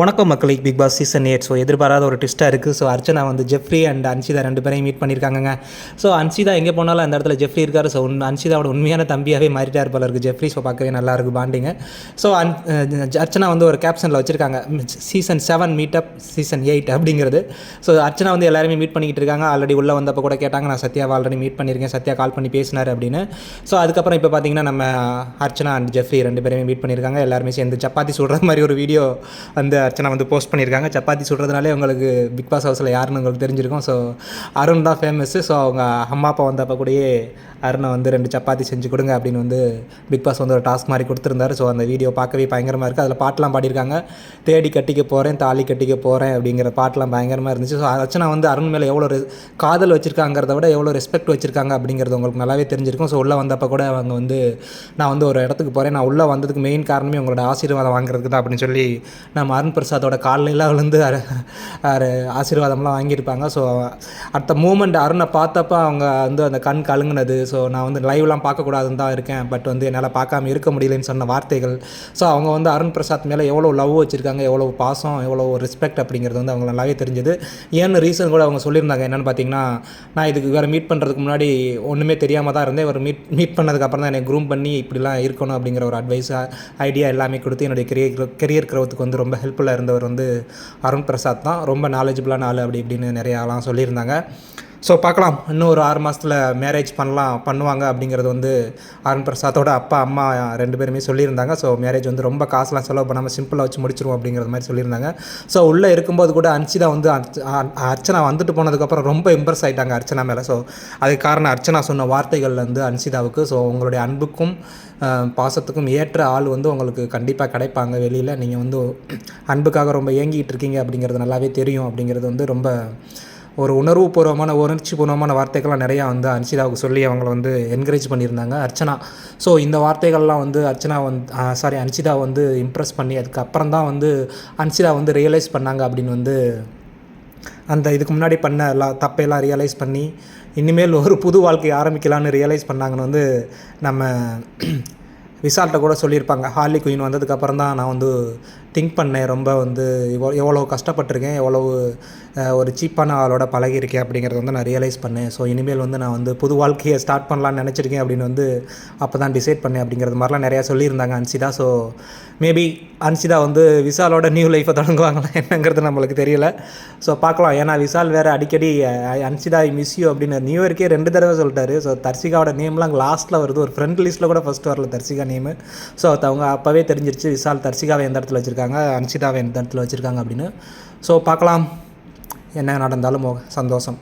வணக்கம் மக்களை Bigg Boss season eight so எதிர்பாராத ஒரு ட்விஸ்ட்டாக இருக்குது ஸோ அர்ச்சனா வந்து ஜெஃப்ரி அண்ட் அன்சிதா ரெண்டு பேரையும் மீட் பண்ணியிருக்காங்க ஸோ அன்சிதா எங்கே போனாலும் அந்த இடத்துல ஜெஃப்ரி இருக்கார். ஸோ உன் அன்சிதாவோட உண்மையான தம்பியாகவே மாறிட்டார் போல இருக்குது ஜெஃப்ரி ஸோ பார்க்கவே நல்லா இருக்கு பாண்டிங்க ஸோ அன் அர்ச்சனா வந்து ஒரு கேப்ஷனில் வச்சுருக்காங்க. Season seven meetup season eight அப்படிங்கிறது. ஸோ அர்ச்சனா வந்து எல்லாருமே மீட் பண்ணிக்கிட்டு இருக்காங்க. ஆல்ரெடி உள்ளே வந்தப்போ கூட கேட்டாங்க நான் சத்யாவை ஆல்ரெடி மீட் பண்ணியிருக்கேன் சத்யா கால் பண்ணி பேசினார் அப்படின்னு. ஸோ அதுக்கப்புறம் இப்போ பார்த்தீங்கன்னா நம்ம அர்ச்சனா அண்ட் ஜெஃப்ரி ரெண்டு பேருமே மீட் பண்ணியிருக்காங்க எல்லாருமே சேர்ந்து சப்பாத்தி சுடுற மாதிரி ஒரு வீடியோ அந்த அர்ச்சனா வந்து போஸ்ட் பண்ணியிருக்காங்க. சப்பாத்தி சுடுறதுனாலே உங்களுக்கு பிக் பாஸ் ஹவுஸில் யாருன்னு உங்களுக்கு தெரிஞ்சிருக்கும். ஸோ அருண் தான் ஃபேமஸ்ஸு ஸோ அவங்க அம்மா அப்பா வந்தப்போ கூடயே அருணை வந்து ரெண்டு சப்பாத்தி செஞ்சு கொடுங்க அப்படின்னு வந்து பிக் பாஸ் வந்து ஒரு டாஸ்க் மாதிரி கொடுத்துருந்தாரு. ஸோ அந்த வீடியோ பார்க்கவே பயங்கரமாக இருக்குது அதில் பாட்டெலாம் பாடியிருக்காங்க. தேடி கட்டிக்க போகிறேன் தாலி கட்டிக்க போகிறேன் அப்படிங்கிற பாட்டெலாம் பயங்கரமாக இருந்துச்சு. ஸோ அர்ச்சனா வந்து அருண் மேலே எவ்வளோ காதல் வச்சுருக்காங்கிறத விட எவ்வளோ ரெஸ்பெக்ட் வச்சுருக்காங்க அப்படிங்கிறது உங்களுக்கு நல்லாவே தெரிஞ்சிருக்கும். ஸோ உள்ளே வந்தப்போ கூட அவங்க வந்து நான் வந்து ஒரு இடத்துக்கு போகிறேன் நான் உள்ளே வந்ததுக்கு மெயின் காரணமே உங்களோட ஆசீர்வாதம் வாங்குறதுக்கு தான் அப்படின்னு சொல்லி நம்ம அருண் பிரசாதோட காலையிலாம் விழுந்து அரு- ஆசீர்வாதம்லாம் வாங்கியிருப்பாங்க. ஸோ அடுத்த மூமெண்ட் அருணை பார்த்தப்ப அவங்க வந்து அந்த கண் கழுங்கினது. ஸோ நான் வந்து லைவ்லாம் பார்க்கக்கூடாதுன்னு தான் இருக்கேன். பட் வந்து என்னால் பார்க்காம இருக்க முடியலன்னு சொன்ன வார்த்தைகள். ஸோ அவங்க வந்து அருண் பிரசாத் மேலே எவ்வளோ லவ் வச்சுருக்காங்க எவ்வளோ பாசம் எவ்வளோ ரெஸ்பெக்ட் அப்படிங்கிறது வந்து அவங்க நல்லாவே தெரிஞ்சது. ஏன்னு ரீசன் கூட அவங்க சொல்லியிருந்தாங்க. என்னென்னு பார்த்தீங்கன்னா நான் இதுக்கு வேறு மீட் பண்ணுறதுக்கு முன்னாடி ஒன்றுமே தெரியாமல் தான் இருந்தேன். ஒரு மீட் மீட் பண்ணதுக்கப்புறம் தான் என்னை க்ரூம் பண்ணி இப்படிலாம் இருக்கணும் அப்படிங்கிற ஒரு அட்வைஸ் ஐடியா எல்லாமே கொடுத்து என்னுடைய கெரியர் கெரியர் க்ரோத்துக்கு வந்து ரொம்ப ஹெல்ப்ஃபுல்லாக இருந்தவர் வந்து அருண் பிரசாத் தான். ரொம்ப நாலேஜபிளான ஆள் அப்படி இப்படின்னு நிறையாலாம் சொல்லியிருந்தாங்க. ஸோ பார்க்கலாம். இன்னும் ஒரு ஆறு மாதத்தில் மேரேஜ் பண்ணலாம் பண்ணுவாங்க அப்படிங்கிறது வந்து அருண் பிரசாத்தோட அப்பா அம்மா ரெண்டு பேருமே சொல்லியிருந்தாங்க. ஸோ மேரேஜ் வந்து ரொம்ப காசுலாம் செலவு பண்ணாமல் சிம்பிளாக வச்சு முடிச்சிருவோம் அப்படிங்கிறது மாதிரி சொல்லியிருந்தாங்க. ஸோ உள்ளே இருக்கும்போது கூட அன்சிதா வந்து அர்ச்சனா வந்துட்டு போனதுக்கப்புறம் ரொம்ப இம்ப்ரெஸ் ஆகிட்டாங்க அர்ச்சனா மேலே. ஸோ அதுக்கு காரணம் அர்ச்சனா சொன்ன வார்த்தைகள் வந்து அன்சிதாவுக்கு. ஸோ உங்களுடைய அன்புக்கும் பாசத்துக்கும் ஏற்ற ஆள் வந்து உங்களுக்கு கண்டிப்பாக கிடைப்பாங்க வெளியில். நீங்கள் வந்து அன்புக்காக ரொம்ப ஏங்கிட்டு இருக்கீங்க அப்படிங்கிறது நல்லாவே தெரியும் அப்படிங்கிறது வந்து ரொம்ப ஒரு உணர்வுபூர்வமான உணர்ச்சிபூர்வமான வார்த்தைகள்லாம் நிறையா வந்து அன்சிதாவுக்கு சொல்லி அவங்கள வந்து என்கரேஜ் பண்ணியிருந்தாங்க அர்ச்சனா. ஸோ இந்த வார்த்தைகள்லாம் வந்து அர்ச்சனா வந்து சாரி அன்சிதா வந்து இம்ப்ரெஸ் பண்ணி அதுக்கப்புறம் தான் வந்து அன்சிதா வந்து ரியலைஸ் பண்ணாங்க அப்படின்னு வந்து அந்த இதுக்கு முன்னாடி பண்ண எல்லா தப்பையெல்லாம் ரியலைஸ் பண்ணி இனிமேல் ஒரு புது வாழ்க்கையை ஆரம்பிக்கலான்னு ரியலைஸ் பண்ணாங்கன்னு வந்து நம்ம விசால்கிட்ட கூட சொல்லியிருப்பாங்க. ஹார்லி குயின் வந்ததுக்கப்புறம் தான் நான் வந்து திங்க் பண்ணேன். ரொம்ப வந்து எவ்வளோ எவ்வளோ கஷ்டப்பட்டிருக்கேன். எவ்வளவு ஒரு சீப்பான ஆளோட பழகியிருக்கேன் அப்படிங்கிறத வந்து நான் ரியலைஸ் பண்ணேன். ஸோ இனிமேல் வந்து நான் வந்து புது வாழ்க்கையை ஸ்டார்ட் பண்ணலான்னு நினச்சிருக்கேன் அப்படின்னு வந்து அப்போ தான் டிசைட் பண்ணேன் அப்படிங்கிறது மாதிரிலாம் நிறையா சொல்லியிருந்தாங்க அன்சிதா ஸோ மேபி அன்சிதா வந்து விசாலோட நியூ லைஃப்பை தொடங்குவாங்களா என்னங்கிறது நம்மளுக்கு தெரியல. ஸோ பார்க்கலாம். ஏன்னா விசால் வேறு அடிக்கடி அஹ், அன்சிதா மிஸ் யூ அப்படின்னு நியூ இயர்க்கே ரெண்டு தடவை சொல்லிட்டாரு. ஸோ தர்சிகாவோட நேம்லாம் லாஸ்ட்டில் வருது. ஒரு ஃப்ரெண்ட் லிஸ்ட்டில் கூட ஃபஸ்ட் வரல தர்சிகா நேமு ஸோ அவங்க அப்போவே தெரிஞ்சிருச்சு விசால் தர்சிகாவை எந்த இடத்துல வச்சுருக்காங்க அன்சிதாவை எந்த இடத்துல வச்சுருக்காங்க அப்படின்னு. ஸோ பார்க்கலாம் என்ன நடந்தாலும் சந்தோஷம்.